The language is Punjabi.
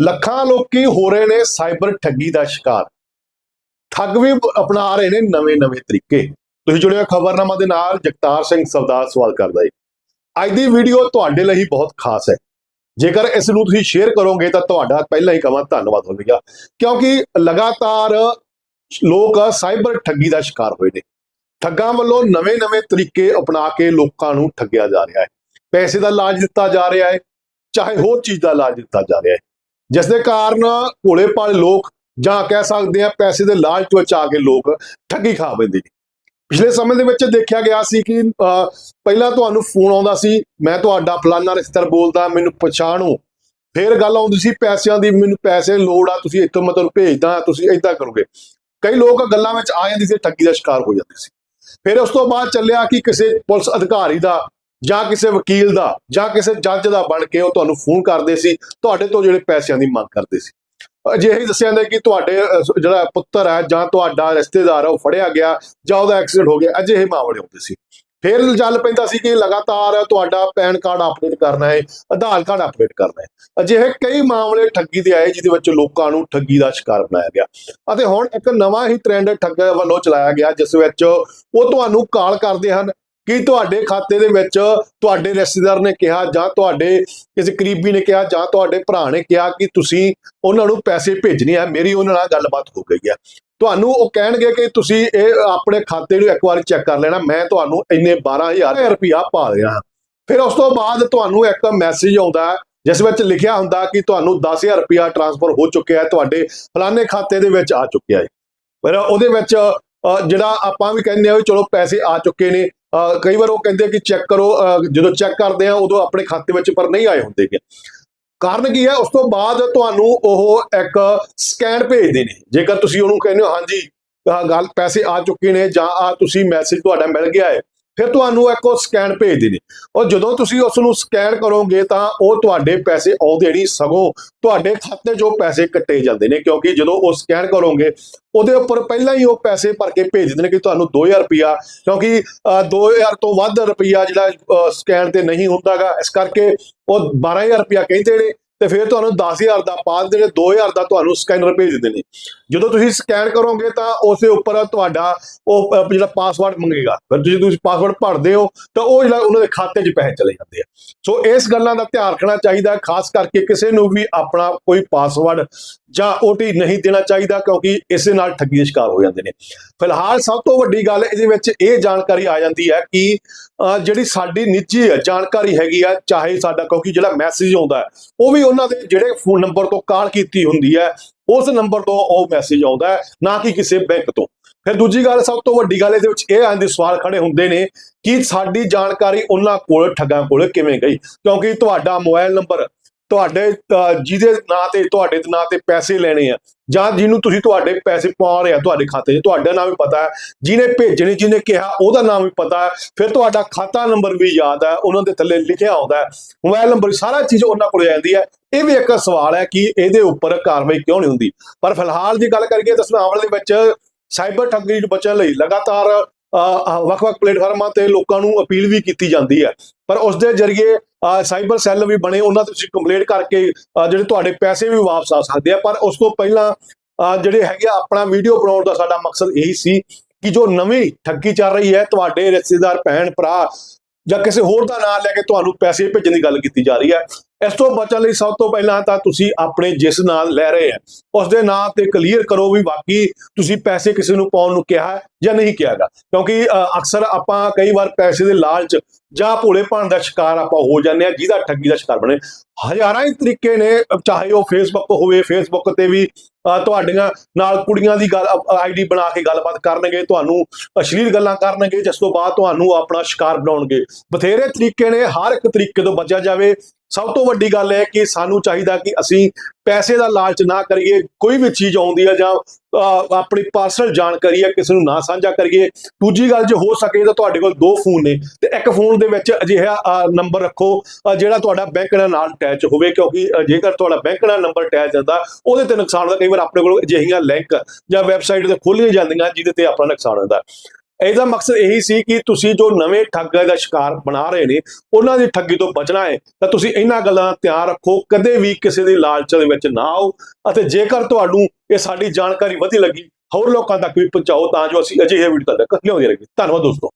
ਲੱਖਾਂ ਲੋਕੀ ਹੋ ਰਹੇ ਨੇ ਸਾਈਬਰ ਠੱਗੀ ਦਾ ਸ਼ਿਕਾਰ। ਠੱਗ ਵੀ ਅਪਣਾ ਰਹੇ ਨੇ ਨਵੇਂ-ਨਵੇਂ ਤਰੀਕੇ। ਤੁਸੀਂ ਜੁੜਿਓ ਖਬਰਨਾਮਾ ਦੇ ਨਾਲ ਜਗਤਾਰ ਸਿੰਘ ਸਵਦਾਰ ਸਵਾਲ ਕਰਦਾ ਹੈ ਅੱਜ ਦੀ ਵੀਡੀਓ ਤੁਹਾਡੇ ਲਈ ਬਹੁਤ ਖਾਸ ਹੈ। ਜੇਕਰ ਇਸ ਨੂੰ ਤੁਸੀਂ ਸ਼ੇਅਰ ਕਰੋਗੇ ਤਾਂ ਤੁਹਾਡਾ ਪਹਿਲਾਂ ਹੀ ਕਵਾਂ ਧੰਨਵਾਦ ਹੋਵੇਗਾ। ਕਿਉਂਕਿ ਲਗਾਤਾਰ ਲੋਕ ਸਾਈਬਰ ਠੱਗੀ ਦਾ ਸ਼ਿਕਾਰ ਹੋਏ ਨੇ। ਠੱਗਾਂ ਵੱਲੋਂ ਨਵੇਂ-ਨਵੇਂ ਤਰੀਕੇ ਅਪਣਾ ਕੇ ਲੋਕਾਂ ਨੂੰ ਠੱਗਿਆ ਜਾ ਰਿਹਾ ਹੈ। ਪੈਸੇ ਦਾ ਲਾਲਚ ਦਿੱਤਾ ਜਾ ਰਿਹਾ ਹੈ। ਚਾਹੇ ਹੋਰ ਚੀਜ਼ ਦਾ ਲਾਲਚ ਦਿੱਤਾ ਜਾ ਰਿਹਾ ਹੈ। ਜਿਸ ਦੇ ਕਾਰਨ ਭੋਲੇ ਭਾਲੇ ਲੋਕ ਜਾਂ ਕਹਿ ਸਕਦੇ ਆ ਪੈਸੇ ਦੇ ਲਾਲਚ ਵਿੱਚ ਆ ਕੇ ਲੋਕ ਠੱਗੀ ਖਾ ਪੈਂਦੇ ਨੇ। ਪਿਛਲੇ ਸਮੇਂ ਦੇ ਵਿੱਚ ਦੇਖਿਆ ਗਿਆ ਸੀ ਕਿ ਅਹ, ਪਹਿਲਾਂ ਤੁਹਾਨੂੰ ਫੋਨ ਆਉਂਦਾ ਸੀ ਮੈਂ ਤੁਹਾਡਾ ਫਲਾਨਾ ਰਿਸ਼ਤੇਦਾਰ ਬੋਲਦਾ ਮੈਨੂੰ ਪਛਾਣੋ। ਫਿਰ ਗੱਲ ਆਉਂਦੀ ਸੀ ਪੈਸਿਆਂ ਦੀ ਮੈਨੂੰ ਪੈਸੇ ਦੀ ਲੋੜ ਆ ਤੁਸੀਂ ਇੱਥੋਂ ਮੈਂ ਤੁਹਾਨੂੰ ਭੇਜਦਾ ਤੁਸੀਂ ਏਦਾਂ ਕਰੋਗੇ। ਕਈ ਲੋਕ ਗੱਲਾਂ ਵਿੱਚ ਆ ਜਾਂਦੇ ਸੀ ਠੱਗੀ ਦਾ ਸ਼ਿਕਾਰ ਹੋ ਜਾਂਦੇ ਸੀ। ਫਿਰ ਉਸ ਤੋਂ ਬਾਅਦ ਚੱਲਿਆ ਕਿ ਕਿਸੇ ਪੁਲਿਸ ਅਧਿਕਾਰੀ ਦਾ ਜਾਂ ਕਿਸੇ ਵਕੀਲ ਦਾ, ਜਾਂ ਕਿਸੇ ਜੱਜ ਦਾ ਬਣ ਕੇ ਉਹ ਤੁਹਾਨੂੰ ਫੋਨ ਕਰਦੇ ਸੀ, ਤੁਹਾਡੇ ਤੋਂ ਜਿਹੜੇ ਪੈਸਿਆਂ ਦੀ ਮੰਗ ਕਰਦੇ ਸੀ। ਅਜਿਹੇ ਹੀ ਦੱਸਿਆ ਜਾਂਦਾ ਕਿ ਤੁਹਾਡੇ ਜਿਹੜਾ ਪੁੱਤਰ ਹੈ ਜਾਂ ਤੁਹਾਡਾ ਰਿਸ਼ਤੇਦਾਰ ਹੈ, ਉਹ ਫੜਿਆ ਗਿਆ, ਜਾਂ ਉਹਦਾ ਐਕਸੀਡੈਂਟ ਹੋ ਗਿਆ ਅਜਿਹੇ ਮਾਮਲੇ ਹੁੰਦੇ ਸੀ। ਫਿਰ ਚੱਲ ਪੈਂਦਾ ਸੀ ਕਿ ਲਗਾਤਾਰ ਤੁਹਾਡਾ ਪੈਨ ਕਾਰਡ ਅਪਡੇਟ ਕਰਨਾ ਹੈ, ਆਧਾਰ ਕਾਰਡ ਅਪਡੇਟ ਕਰਨਾ ਹੈ। ਅਜਿਹੇ ਕਈ ਮਾਮਲੇ ਠੱਗੀ ਦੇ ਆਏ, ਜਿਹਦੇ ਵਿੱਚ ਲੋਕਾਂ ਨੂੰ ਠੱਗੀ ਦਾ ਸ਼ਿਕਾਰ ਬਣਾਇਆ ਗਿਆ। ਅਤੇ ਹੁਣ ਇੱਕ ਨਵਾਂ ਹੀ ਟ੍ਰੈਂਡ ਠੱਗਾਂ ਵੱਲੋਂ ਚਲਾਇਆ ਗਿਆ, ਜਿਸ ਵਿੱਚ ਉਹ ਤੁਹਾਨੂੰ ਕਾਲ ਕਰਦੇ ਹਨ ਕਿ ਤੁਹਾਡੇ ਖਾਤੇ ਦੇ ਵਿੱਚ ਤੁਹਾਡੇ ਰਿਸ਼ਤੇਦਾਰ ਨੇ ਕਿਹਾ ਜਾਂ ਤੁਹਾਡੇ ਕਿਸੇ ਕਰੀਬੀ ਨੇ ਕਿਹਾ ਜਾਂ ਤੁਹਾਡੇ ਭਰਾ ਨੇ ਕਿਹਾ ਕਿ ਤੁਸੀਂ ਉਹਨਾਂ ਨੂੰ ਪੈਸੇ ਭੇਜਣੇ ਆ, ਮੇਰੀ ਉਹਨਾਂ ਨਾਲ ਗੱਲਬਾਤ ਹੋ ਗਈ ਹੈ ਤੁਹਾਨੂੰ ਉਹ ਕਹਿਣਗੇ ਕਿ ਤੁਸੀਂ ਇਹ ਆਪਣੇ ਖਾਤੇ ਨੂੰ ਇੱਕ ਵਾਰ ਚੈੱਕ ਕਰ ਲੈਣਾ, ਮੈਂ ਤੁਹਾਨੂੰ ਇੰਨੇ 12000 ਰੁਪਇਆ ਪਾ ਰਿਹਾ। ਹਾਂ ਫਿਰ ਉਸ ਤੋਂ ਬਾਅਦ ਤੁਹਾਨੂੰ ਇੱਕ ਮੈਸੇਜ ਆਉਂਦਾ ਹੈ ਜਿਸ ਵਿੱਚ ਲਿਖਿਆ ਹੁੰਦਾ ਕਿ ਤੁਹਾਨੂੰ 10000 ਰੁਪਇਆ ਟ੍ਰਾਂਸਫਰ ਹੋ ਚੁੱਕਿਆ ਹੈ, ਤੁਹਾਡੇ ਫਲਾਣੇ ਖਾਤੇ ਦੇ ਵਿੱਚ ਆ ਚੁੱਕਿਆ ਹੈ। ਪਰ ਉਹਦੇ ਵਿੱਚ ਜਿਹੜਾ ਆਪਾਂ ਵੀ ਕਹਿੰਦੇ ਆ ਵੀ ਚਲੋ ਪੈਸੇ ਆ ਚੁੱਕੇ ਨੇ ਕਈ ਵਾਰ ਉਹ ਕਹਿੰਦੇ ਕਿ ਚੈੱਕ ਕਰੋ ਜਦੋਂ ਚੈੱਕ ਕਰਦੇ ਆ, ਉਦੋਂ ਆਪਣੇ ਖਾਤੇ ਵਿੱਚ ਪਰ ਨਹੀਂ ਆਏ ਹੁੰਦੇ ਗੇ। ਕਾਰਨ ਕੀ ਹੈ? ਉਸ ਤੋਂ ਬਾਅਦ ਤੁਹਾਨੂੰ ਉਹ ਇੱਕ ਸਕੈਨ ਭੇਜਦੇ ਨੇ। ਜੇਕਰ ਤੁਸੀਂ ਉਹਨੂੰ ਕਹਿੰਦੇ ਹੋ, ਹਾਂਜੀ ਗੱਲ, ਪੈਸੇ ਆ ਚੁੱਕੇ ਨੇ ਜਾਂ ਆ ਤੁਸੀਂ ਮੈਸੇਜ ਤੁਹਾਡਾ ਮਿਲ ਗਿਆ ਹੈ। ਫਿਰ ਤੁਹਾਨੂੰ ਇੱਕ ਉਹ ਸਕੈਨ ਭੇਜਦੇ ਨੇ। ਉਹ ਜਦੋਂ ਤੁਸੀਂ ਉਸ ਨੂੰ ਸਕੈਨ ਕਰੋਗੇ ਤਾਂ ਉਹ ਤੁਹਾਡੇ ਪੈਸੇ ਆਉਂਦੇ ਨਹੀਂ ਸਗੋਂ ਤੁਹਾਡੇ ਖਾਤੇ 'ਚੋਂ ਪੈਸੇ ਕੱਟੇ ਜਾਂਦੇ ਨੇ ਕਿਉਂਕਿ ਜਦੋਂ ਉਹ ਸਕੈਨ ਕਰੋਗੇ ਉਹਦੇ ਉੱਪਰ ਪਹਿਲਾਂ ਹੀ ਉਹ ਪੈਸੇ ਭਰ ਕੇ ਭੇਜ ਦਿੰਦੇ ਨੇ ਕਿ ਤੁਹਾਨੂੰ 2000 ਰੁਪਿਆ ਕਿਉਂਕਿ ਅਹ, 2000 ਤੋਂ ਵੱਧ ਰੁਪਿਆ ਜਿਹੜਾ ਸਕੈਨ ਤੇ ਨਹੀਂ ਹੁੰਦਾਗਾ। ਇਸ ਕਰਕੇ ਉਹ 12000 ਰੁਪਿਆ ਕਹਿੰਦੇ ਨੇ। ਤੇ ਫਿਰ ਤੁਹਾਨੂੰ 10000 ਦਾ ਪਾ ਦਿੰਦੇ ਨੇ 2000 ਦਾ ਤੁਹਾਨੂੰ ਸਕੈਨਰ ਭੇਜ ਦਿੰਦੇ ਨੇ। ਜਦੋਂ ਤੁਸੀਂ ਸਕੈਨ ਕਰੋਗੇ ਤਾਂ ਉਸ ਦੇ ਉੱਪਰ ਤੁਹਾਡਾ ਉਹ ਜਿਹੜਾ ਪਾਸਵਰਡ ਮੰਗੇਗਾ। ਫਿਰ ਤੁਸੀਂ ਤੁਸੀਂ ਪਾਸਵਰਡ ਭਰਦੇ ਹੋ ਤਾਂ ਉਹ ਜਿਹੜਾ ਉਹਨਾਂ ਦੇ ਖਾਤੇ 'ਚ ਪੈਸੇ ਚਲੇ ਜਾਂਦੇ ਆ। ਸੋ ਇਸ ਗੱਲਾਂ ਦਾ ਧਿਆਨ ਰੱਖਣਾ ਚਾਹੀਦਾ, ਖਾਸ ਕਰਕੇ ਕਿਸੇ ਨੂੰ ਵੀ ਆਪਣਾ ਕੋਈ ਪਾਸਵਰਡ ਜਾਂ OT ਨਹੀਂ ਦੇਣਾ ਚਾਹੀਦਾ ਕਿਉਂਕਿ ਇਸੇ ਨਾਲ ਠੱਗੀ ਦੇ ਸ਼ਿਕਾਰ ਹੋ ਜਾਂਦੇ ਨੇ। ਫਿਲਹਾਲ ਸਭ ਤੋਂ ਵੱਡੀ ਗੱਲ ਇਹਦੇ ਵਿੱਚ ਇਹ ਜਾਣਕਾਰੀ ਆ ਜਾਂਦੀ ਹੈ ਕਿ ਜਿਹੜੀ ਸਾਡੀ ਨਿੱਜੀ ਜਾਣਕਾਰੀ ਹੈਗੀ ਆ, ਚਾਹੇ ਸਾਡਾ ਕਿਉਂਕਿ ਜਿਹੜਾ ਮੈਸੇਜ ਆਉਂਦਾ ਉਹ ਵੀ ਉਹਨਾਂ ਦੇ ਜਿਹੜੇ ਫੋਨ ਨੰਬਰ ਤੋਂ ਕਾਲ ਕੀਤੀ ਹੁੰਦੀ ਹੈ, ਉਸ ਨੰਬਰ ਤੋਂ ਉਹ ਮੈਸੇਜ ਆਉਂਦਾ ਹੈ, ਨਾ ਕਿ ਕਿਸੇ ਬੈਂਕ ਤੋਂ। ਫਿਰ ਦੂਜੀ ਗੱਲ, ਸਭ ਤੋਂ ਵੱਡੀ ਗੱਲ ਇਹਦੇ ਵਿੱਚ ਇਹ ਆਉਂਦੇ ਸਵਾਲ ਖੜੇ ਹੁੰਦੇ ਨੇ ਕਿ ਸਾਡੀ ਜਾਣਕਾਰੀ ਉਹਨਾਂ ਕੋਲ, ਠੱਗਾਂ ਕੋਲ ਕਿਵੇਂ ਗਈ? ਕਿਉਂਕਿ ਤੁਹਾਡਾ ਮੋਬਾਈਲ ਨੰਬਰ ਤੁਹਾਡੇ ਜਿਹਦੇ ਨਾਂ ਤੇ, ਤੁਹਾਡੇ ਨਾਂ ਤੇ ਪੈਸੇ ਲੈਣੇ ਆ, ਜਾਂ ਜਿਹਨੂੰ ਤੁਸੀਂ ਤੁਹਾਡੇ ਪੈਸੇ ਪਾ ਰਹੇ ਆ ਤੁਹਾਡੇ ਖਾਤੇ 'ਚ, ਤੁਹਾਡਾ ਨਾਮ ਵੀ ਪਤਾ ਹੈ, ਜਿਹਨੇ ਭੇਜਣੇ, ਜਿਹਨੇ ਕਿਹਾ, ਉਹਦਾ ਨਾਮ ਵੀ ਪਤਾ ਹੈ, ਫਿਰ ਤੁਹਾਡਾ ਖਾਤਾ ਨੰਬਰ ਵੀ ਯਾਦ ਹੈ, ਉਹਨਾਂ ਦੇ ਥੱਲੇ ਲਿਖਿਆ ਆਉਂਦਾ ਹੈ, ਮੋਬਾਈਲ ਨੰਬਰ ਸਾਰਾ ਚੀਜ਼ ਉਹਨਾਂ ਕੋਲ ਜਾਂਦੀ ਹੈ, ਇਹ ਵੀ ਇੱਕ ਸਵਾਲ ਹੈ ਕਿ ਇਹਦੇ ਉੱਪਰ ਕਾਰਵਾਈ ਕਿਉਂ ਨਹੀਂ ਹੁੰਦੀ, ਪਰ ਫਿਲਹਾਲ ਦੀ ਗੱਲ ਕਰੀਏ ਤਾਂ ਸੁਨਾਵਲ ਦੇ ਵਿੱਚ ਸਾਈਬਰ ਠੱਗੀ ਤੋਂ ਬਚਣ ਲਈ ਲਗਾਤਾਰ ਵੱਖ-ਵੱਖ ਪਲੇਟਫਾਰਮਾਂ ਤੇ ਲੋਕਾਂ ਨੂੰ ਅਪੀਲ ਵੀ ਕੀਤੀ ਜਾਂਦੀ ਹੈ। ਪਰ ਉਸ ਦੇ ਜ਼ਰੀਏ ਸਾਈਬਰ ਸੈੱਲ ਵੀ ਬਣੇ ਉਹਨਾਂ ਤੇ ਤੁਸੀਂ ਕੰਪਲੇਂਟ ਕਰਕੇ ਜਿਹੜੇ ਤੁਹਾਡੇ ਪੈਸੇ ਵੀ ਵਾਪਸ ਆ ਸਕਦੇ ਆ। ਪਰ ਉਸ ਤੋਂ ਪਹਿਲਾਂ ਜਿਹੜੇ ਹੈਗੇ ਆ, ਆਪਣਾ ਵੀਡੀਓ ਬਣਾਉਣ ਦਾ ਸਾਡਾ ਮਕਸਦ ਇਹੀ ਸੀ ਕਿ ਜੋ ਨਵੀਂ ਠੱਗੀ ਚੱਲ ਰਹੀ ਹੈ ਤੁਹਾਡੇ ਰਿਸ਼ਤੇਦਾਰ ਭੈਣ ਭਰਾ ਜਾਂ ਕਿਸੇ ਹੋਰ ਦਾ ਨਾਮ ਲੈ ਕੇ ਤੁਹਾਨੂੰ ਪੈਸੇ ਭੇਜਣ ਦੀ ਗੱਲ ਕੀਤੀ ਜਾ ਰਹੀ ਹੈ। ਇਸ ਤੋਂ ਬਚਣ ਲਈ ਸਭ ਤੋਂ ਪਹਿਲਾਂ ਤਾਂ ਤੁਸੀਂ ਆਪਣੇ ਜਿਸ ਨਾਲ ਲੈ ਰਹੇ ਆ ਉਸ ਦੇ ਨਾਂ ਤੇ ਕਲੀਅਰ ਕਰੋ ਵੀ ਵਾਕਈ ਤੁਸੀਂ ਪੈਸੇ ਕਿਸੇ ਨੂੰ ਪਾਉਣ ਨੂੰ ਕਿਹਾ ਹੈ ਜਾਂ ਨਹੀਂ ਕਿਹਾਗਾ ਕਿਉਂਕਿ ਅ, ਅਕਸਰ ਆਪਾਂ ਕਈ ਵਾਰ ਪੈਸੇ ਦੇ ਲਾਲਚ ਜਾਂ ਭੋਲੇਪਣ ਦਾ ਸ਼ਿਕਾਰ ਆਪਾਂ ਹੋ ਜਾਂਦੇ ਆ ਜਿਹਦਾ ਠੱਗੀ ਦਾ ਸ਼ਿਕਾਰ ਬਣੇ। ਹਜ਼ਾਰਾਂ ਹੀ ਤਰੀਕੇ ਨੇ ਚਾਹੇ ਉਹ ਫੇਸਬੁੱਕ ਹੋਵੇ ਫੇਸਬੁੱਕ ਤੇ ਵੀ ਤੁਹਾਡੀਆਂ ਨਾਲ ਕੁੜੀਆਂ ਦੀ ਗੱਲ ਆਈਡੀ ਬਣਾ ਕੇ ਗੱਲਬਾਤ ਕਰਨਗੇ, ਤੁਹਾਨੂੰ ਅਸ਼ਲੀਲ ਗੱਲਾਂ ਕਰਨਗੇ, ਜਿਸ ਤੋਂ ਬਾਅਦ ਤੁਹਾਨੂੰ ਆਪਣਾ ਸ਼ਿਕਾਰ ਬਣਾਉਣਗੇ। ਬਥੇਰੇ ਤਰੀਕੇ ਨੇ, ਹਰ ਇੱਕ ਤਰੀਕੇ ਤੋਂ ਬਚਿਆ ਜਾਵੇ। ਸਭ ਤੋਂ ਵੱਡੀ ਗੱਲ ਹੈ ਕਿ ਸਾਨੂੰ ਚਾਹੀਦਾ ਕਿ ਅਸੀਂ ਪੈਸੇ ਦਾ ਲਾਲਚ ਨਾ ਕਰੀਏ, ਕੋਈ ਵੀ ਚੀਜ਼ ਆਉਂਦੀ ਹੈ ਜਾਂ ਆਪਣੀ ਪਰਸਨਲ ਜਾਣਕਾਰੀ ਹੈ, ਕਿਸੇ ਨੂੰ ਨਾ ਸਾਂਝਾ ਕਰੀਏ। ਦੂਜੀ ਗੱਲ ਜੇ ਹੋ ਸਕੇ ਤਾਂ ਤੁਹਾਡੇ ਕੋਲ ਦੋ ਫੋਨ ਨੇ। ਤੇ ਇੱਕ ਫੋਨ ਦੇ ਵਿੱਚ ਅਜਿਹਾ ਨੰਬਰ ਰੱਖੋ ਜਿਹੜਾ ਤੁਹਾਡਾ ਬੈਂਕ ਨਾਲ ਅਟੈਚ ਹੋਵੇ, ਕਿਉਂਕਿ ਜੇਕਰ ਤੁਹਾਡਾ ਬੈਂਕ ਨਾਲ ਨੰਬਰ ਅਟੈਚ ਹੁੰਦਾ ਉਹਦੇ ਤੇ ਨੁਕਸਾਨ ਹੁੰਦਾ ਕਈ ਵਾਰ ਆਪਣੇ ਕੋਲ ਅਜਿਹੀਆਂ ਲਿੰਕ ਜਾਂ ਵੈਬਸਾਈਟ ਤੇ ਖੋਲੀਆਂ ਜਾਂਦੀਆਂ, ਜਿਹਦੇ ਤੇ ਆਪਣਾ ਨੁਕਸਾਨ ਹੁੰਦਾ। ਇਹਦਾ ਮਕਸਦ ਇਹੀ ਸੀ ਕਿ ਤੁਸੀਂ ਜੋ ਨਵੇਂ ਠੱਗ ਦਾ ਸ਼ਿਕਾਰ ਬਣਾ ਰਹੇ ਨੇ, ਉਹਨਾਂ ਦੀ ਠੱਗੀ ਤੋਂ ਬਚਣਾ ਹੈ, ਤਾਂ ਤੁਸੀਂ ਇਹਨਾਂ ਗੱਲਾਂ ਦਾ ਧਿਆਨ ਰੱਖੋ, ਕਦੇ ਵੀ ਕਿਸੇ ਦੀ ਲਾਲਚ ਦੇ ਵਿੱਚ ਨਾ ਆਓ ਅਤੇ ਜੇਕਰ ਤੁਹਾਨੂੰ ਇਹ ਸਾਡੀ ਜਾਣਕਾਰੀ ਵਧੀ ਲੱਗੀ, ਹੋਰ ਲੋਕਾਂ ਤੱਕ ਵੀ ਪਹੁੰਚਾਓ ਤਾਂ ਜੋ ਅਸੀਂ ਅਜਿਹੇ ਵੀਡੀਓ ਤੱਕ ਲਿਆਉਂਦੇ ਰਹੀਏ। ਧੰਨਵਾਦ ਦੋਸਤੋ।